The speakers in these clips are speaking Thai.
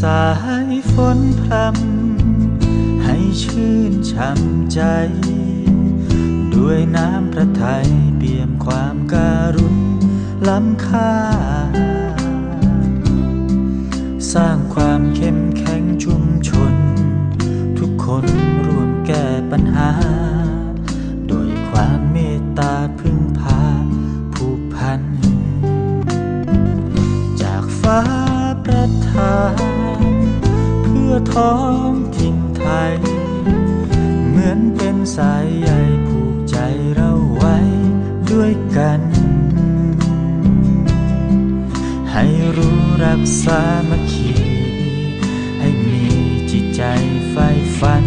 สายฝนพรำให้ชื่นช่ำใจ ด้วยน้ำพระทัยเปี่ยมความการุณล้ำค่า สร้างความเข้มแข็งชุมชน ทุกคนร่วมแก้ปัญหา โดยความเมตตาพึ่งพาผูกพัน จากฟ้าประทาน ท้องถิ่นไทย เหมือนเป็นสายใยผูกใจเราไว้ด้วยกัน ให้รู้รักสามัคคี ให้มีจิตใจใฝ่ฝัน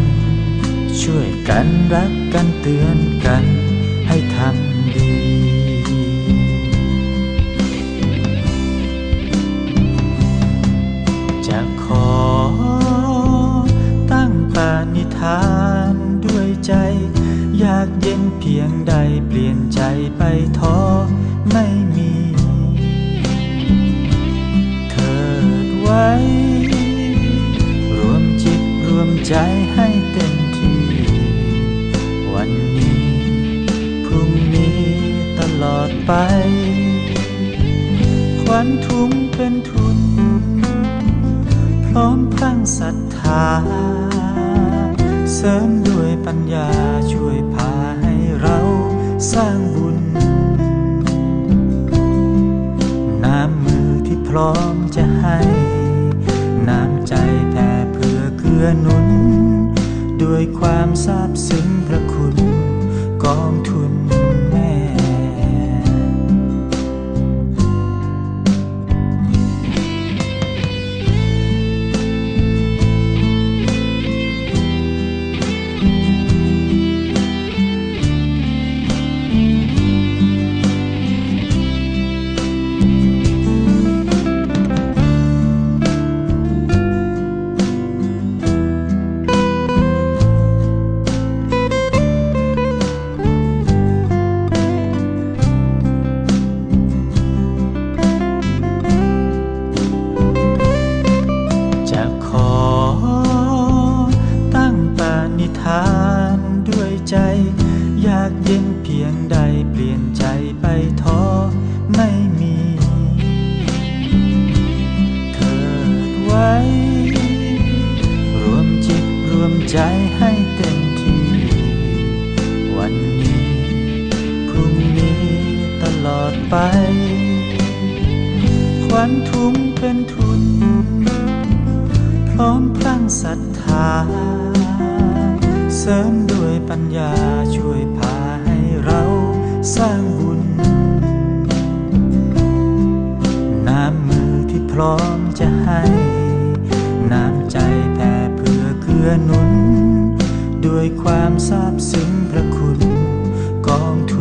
ช่วยกันรักกันเตือนกัน ให้ทำดีจะขอานิธานด้วยใจ อยากเย็นเพียงใดเปลี่ยนใจไปท้อไม่มี เถิดไว้ รวมจิตรวมใจให้เต็มที่ วันนี้ พรุ่งนี้ตลอดไปควันทุงเป็นทุน พร้อมพลังศรัทธา สริมด้วยปัญญาช่วยพาให้เราสร้างบุญ น้ำมือที่พร้อมจะให้ น้ำใจแผ่เพื่อเกื้อหนุน ด้วยความซาบซึ้งพระคุณกองทุน เย็นเพียงใดเปลี่ยนใจไปท้อไม่มีเถิดไว้ รวมจิตรวมใจให้เต็มที่ วันนี้ พรุ่งนี้ตลอดไป ควันทุงเป็นทุน พร้อมพลังศรัทธา เสริมด้วยปัญญาช่วยพ สร้างบุญ น้ำมือที่พร้อมจะให้ น้ำใจแผ่เพื่อเกื้อหนุน ด้วยความซาบซึ้งพระคุณกองทุน